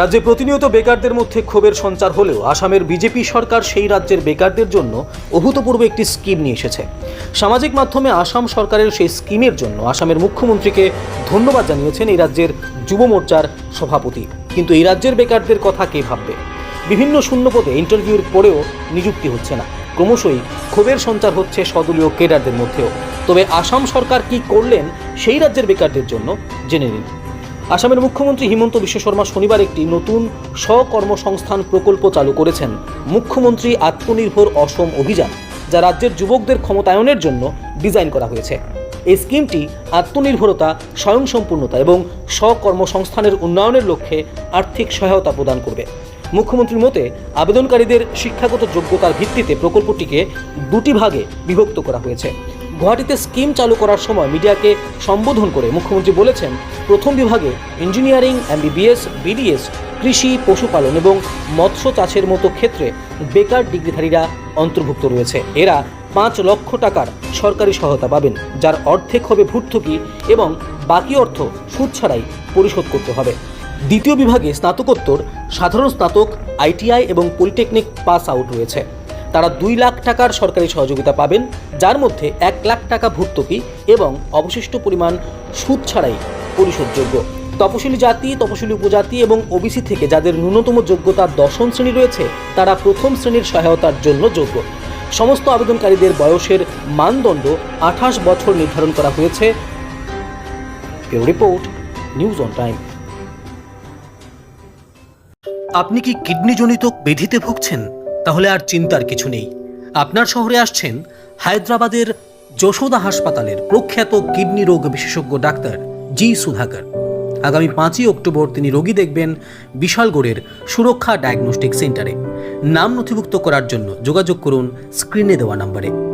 রাজ্যে প্রতিনিয়ত বেকারদের মধ্যে ক্ষোভের সঞ্চার হলেও আসামের বিজেপি সরকার সেই রাজ্যের বেকারদের জন্য অভূতপূর্ব একটি স্কিম নিয়ে এসেছে। সামাজিক মাধ্যমে আসাম সরকারের সেই স্কিমের জন্য আসামের মুখ্যমন্ত্রীকে ধন্যবাদ জানিয়েছেন এই রাজ্যের যুব মোর্চার সভাপতি। কিন্তু এই রাজ্যের বেকারদের কথা কে ভাববে? বিভিন্ন শূন্যপদে ইন্টারভিউর পরেও নিযুক্তি হচ্ছে না। ক্রমশই ক্ষোভের সঞ্চার হচ্ছে সদলীয় কেডারদের মধ্যেও। তবে আসাম সরকার কি করলেন সেই রাজ্যের বেকারদের জন্য, জেনে নিন। আসামের মুখ্যমন্ত্রী হিমন্ত বিশ্ব শর্মা শনিবার একটি নতুন স্বকর্মসংস্থান প্রকল্প চালু করেছেন। মুখ্যমন্ত্রী আত্মনির্ভর অসম অভিযান, যা রাজ্যের যুবকদের ক্ষমতায়নের জন্য ডিজাইন করা হয়েছে। এই স্কিমটি আত্মনির্ভরতা, স্বয়ংসম্পূর্ণতা এবং স্বকর্মসংস্থানের উন্নয়নের লক্ষ্যে আর্থিক সহায়তা প্রদান করবে। মুখ্যমন্ত্রীর মতে, আবেদনকারীদের শিক্ষাগত যোগ্যতার ভিত্তিতে প্রকল্পটিকে দুটি ভাগে বিভক্ত করা হয়েছে। গুয়াহাটিতে স্কিম চালু করার সময় মিডিয়াকে সম্বোধন করে মুখ্যমন্ত্রী বলেছেন, প্রথম বিভাগে ইঞ্জিনিয়ারিং, এমবিবিএস, বিডিএস, কৃষি, পশুপালন এবং মৎস্য চাষের মতো ক্ষেত্রে বেকার ডিগ্রিধারীরা অন্তর্ভুক্ত রয়েছে। এরা পাঁচ লক্ষ টাকার সরকারি সহায়তা পাবেন, যার অর্ধেক হবে ভর্তুকি এবং বাকি অর্থ সুদ ছাড়াই পরিশোধ করতে হবে। দ্বিতীয় বিভাগে স্নাতকোত্তর, সাধারণ স্নাতক, আইটিআই এবং পলিটেকনিক পাস আউট রয়েছে। তারা দুই লাখ টাকার সরকারি সহযোগিতা পাবেন, যার মধ্যে এক লাখ টাকা ভর্তুকি এবং অবশিষ্ট পরিমাণ সুদ ছাড়াই পরিশোধযোগ্য। তপশিলি জাতি তপশিলি উপজাতি এবং ওবিসি থেকে যাদের ন্যূনতম যোগ্যতা দশম শ্রেণি রয়েছে, তারা প্রথম শ্রেণির সহায়তার জন্য যোগ্য। সমস্ত আবেদনকারীদের বয়সের মানদণ্ড আঠাশ বছর নির্ধারণ করা হয়েছে। Report, news on time. আপনি কি কিডনিজনিত ব্যাধিতে ভুগছেন? তাহলে আর চিন্তার কিছু নেই। আপনার শহরে আসছেন হায়দ্রাবাদের যশোদা হাসপাতালের প্রখ্যাত কিডনি রোগ বিশেষজ্ঞ ডাক্তার জি সুধাকর। আগামী পাঁচই অক্টোবর তিনি রোগী দেখবেন বিশালগড়ের সুরক্ষা ডায়াগনস্টিক সেন্টারে। নাম নথিভুক্ত করার জন্য যোগাযোগ করুন স্ক্রিনে দেওয়া নম্বরে।